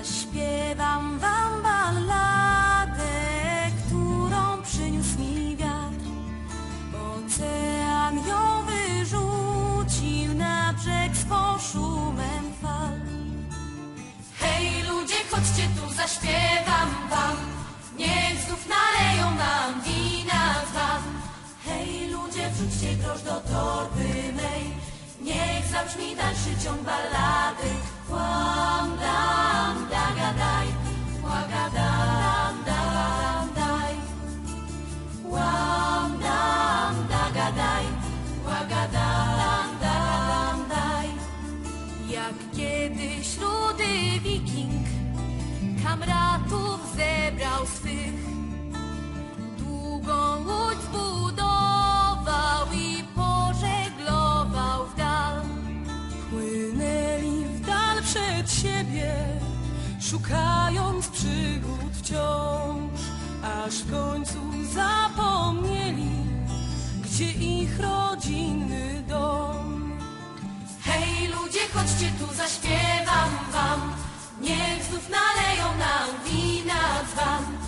Zaśpiewam wam balladę, którą przyniósł mi wiatr. Ocean ją wyrzucił na brzeg z poszumem fal. Hej ludzie, chodźcie tu, zaśpiewam wam. Niech znów naleją nam wina z. Hej ludzie, wrzućcie grosz do torby mej. Niech zabrzmi dalszy ciąg ballady. Jak kiedyś rudy wiking kamratów zebrał swych. Długą łódź zbudował i pożeglował w dal. Płynęli w dal przed siebie, szukając przygód wciąż, aż w końcu zapomnieli, gdzie ich ludzie, chodźcie tu, zaśpiewam wam. Niech znów naleją nam wina wam.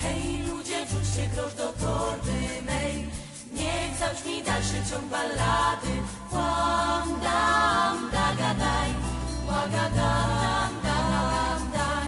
Hej ludzie, wrzućcie grosz do torby mej. Niech zabrzmi dalszy ciąg ballady.